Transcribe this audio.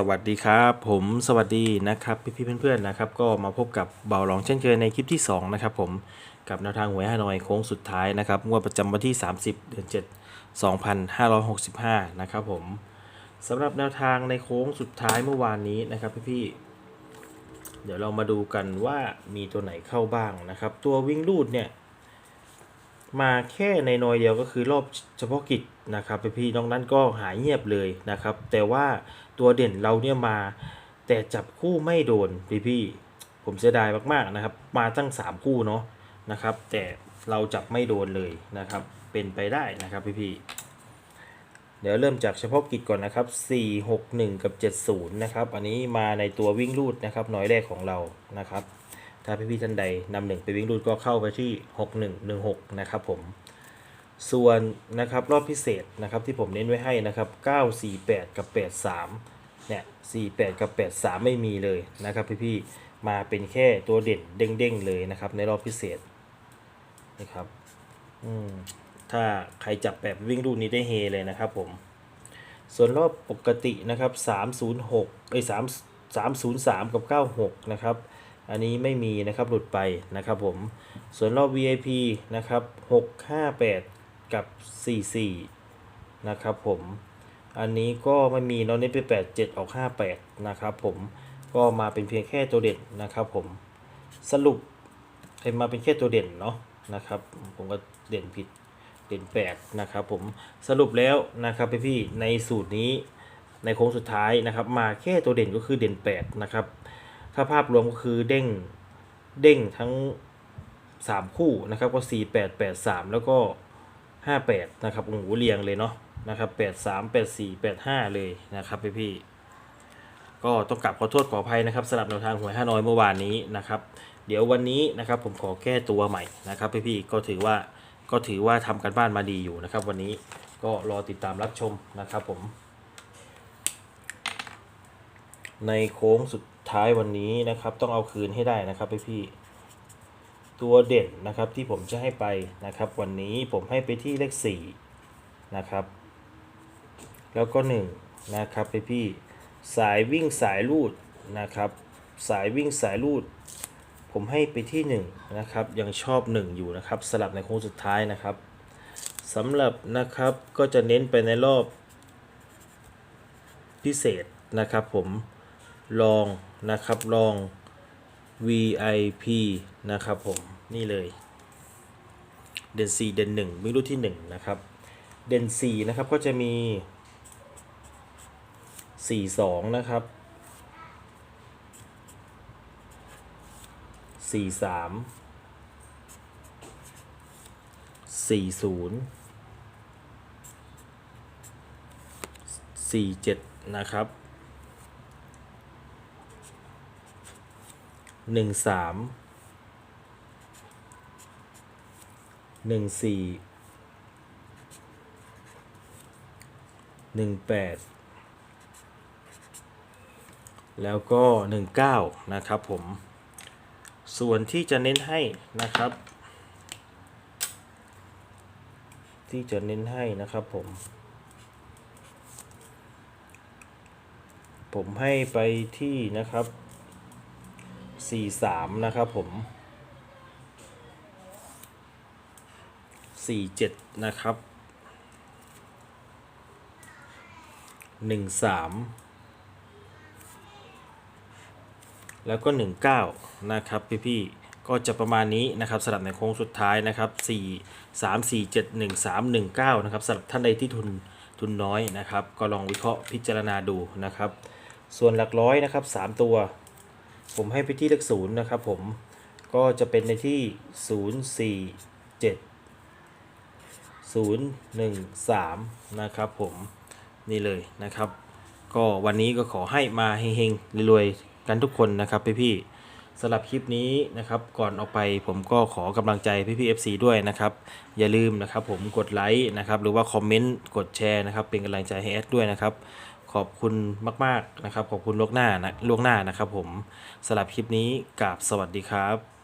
สวัสดีครับผมสวัสดีนะครับพี่ๆเพื่อนๆนะครับก็มาพบกับเบาหลองเช่นเคยในคลิปที่2นะครับผมกับแนวทางหวยฮานอยโค้งสุดท้ายนะครับงวดประจำวันที่ 30 เดือน 7 2565 นะครับผมสำหรับแนวทางในโค้งสุดท้ายเมื่อวานนี้นะครับพี่ๆเดี๋ยวเรามาดูกันว่ามีตัวไหนเข้าบ้างนะครับ ตัววิ่งลูดเนี่ย มาแค่ในหน่อยเดียวก็คือรอบเฉพาะกิจนะครับพี่ๆน้องนั้นก็หายเงียบเลยนะครับ แต่ว่าตัวเด่นเราเนี่ยมาแต่จับคู่ไม่โดนพี่ๆผมเสียดายมากๆนะครับ มาตั้ง 3 คู่เนาะนะครับ แต่เราจับไม่โดนเลยนะครับ เป็นไปได้นะครับพี่ๆเดี๋ยวเริ่มจากเฉพาะกิจก่อนนะครับ 4 6 1 กับ 70 นะครับ อันนี้มาในตัววิ่งรูดนะครับน้อยแรกของเรานะครับ ถ้าพี่ๆท่านใดนำหนึ่งไปวิ่งรูดก็เข้าไปที่ 6116 นะครับผม ส่วนนะครับรอบพิเศษนะครับที่ผมเน้นไว้ให้นะครับ948 กับ 83 เนี่ย 48 กับ 83 ไม่มีเลยนะครับพี่ๆ มาเป็นแค่ตัวเด่นเด้งๆเลยนะครับในรอบพิเศษนะครับอืมถ้าใครจับแบบวิ่งรูดนี้ได้เฮเลยนะครับผม ส่วนรอบปกตินะครับ 306เอ้ย3 303 กับ 96 นะครับ อันนี้ไม่มีนะครับหลุดไปนะครับผม ส่วนรอบ VIP นะครับ 658 กับ 44 นะครับผม อันนี้ก็ไม่มีเนาะเน้นไป87 ออก 58 นะครับผมก็มาเป็นเพียงแค่ตัวเด่นนะครับผมสรุปให้มาเป็นแค่ตัวเด่นเนาะนะครับ ผมก็เด่นผิดเด่น8นะครับผมสรุปแล้วนะครับพี่ในสูตรนี้ในโค้งสุดท้ายนะครับ มาแค่ตัวเด่นก็คือเด่น8นะครับ ถ้าภาพรวมก็คือเด้งเด้งทั้ง 3 คู่นะครับก็ 4 8 8 3 แล้วก็ 58 นะครับโอ้โหเรียงเลยเนาะนะครับ 83 84 85 เลยนะครับพี่พี่ก็ต้องกลับขอโทษขออภัยนะครับสำหรับแนวทางหวยห้าน้อยเมื่อวานนี้นะครับ เดี๋ยววันนี้นะครับผมขอแก้ตัวใหม่นะครับพี่พี่ก็ถือว่าก็ถือว่าทำกันบ้านมาดีอยู่นะครับ วันนี้ก็รอติดตามรับชมนะครับผม ในโค้งสุด ท้ายวันนี้นะครับ ต้องเอาคืนให้ได้นะครับพี่พี่ๆตัวเด่นนะครับที่ผมจะให้ไปนะครับ วันนี้ผมให้ไปที่เลข4นะครับ แล้วก็1นะครับพี่พี่ๆสายวิ่งสายลูดนะครับ สายวิ่งสายลูด ผมให้ไปที่1นะครับยังชอบ 1 อยู่นะครับ สลับในโค้งสุดท้ายนะครับสำหรับนะครับก็จะเน้นไปในรอบพิเศษนะครับผม ลองนะครับลอง VIP นะครับผมนี่เลย เด่น4เด่น1ไม่รู้ที่ 1 นะครับ เด่น4นะครับก็จะมี 42 นะครับสี่สามสี่ศูนย์สี่เจ็ดนะครับ หนึ่งสามหนึ่งสี่หนึ่งแปดแล้วก็หนึ่งเก้านะครับผม ส่วนที่จะเน้นให้นะครับ ที่จะเน้นให้นะครับผม ผมให้ไปที่นะครับ 43นะครับผม47นะครับ13แล้วก็ 19 นะครับ พี่ๆ ก็จะประมาณนี้นะครับสำหรับในโค้งสุดท้ายนะครับ 4 3 4 7 1 3 1 9 นะครับสำหรับท่านใดที่ทุนทุนน้อยนะครับ ก็ลองวิเคราะห์พิจารณาดูนะครับ ส่วนหลักร้อยนะครับ 3 ตัว ผมให้ไปที่เลขศูนย์นะครับผมก็จะเป็นในที่ 0 4 7 0 1 3 นะครับผมนี่เลยนะครับ ก็วันนี้ก็ขอให้มาเฮงๆรวยๆกันทุกคนนะครับพี่ๆสำหรับคลิปนี้นะครับ ก่อนออกไปผมก็ขอกำลังใจพี่ๆ FC ด้วยนะครับ อย่าลืมนะครับผมกดไลค์นะครับ หรือว่าคอมเมนต์กดแชร์นะครับ เป็นกำลังใจให้แอดด้วยนะครับ ขอบคุณมาก ๆ นะครับ ขอบคุณล่วงหน้านะล่วงหน้านะครับผมสำหรับคลิปนี้กราบสวัสดีครับ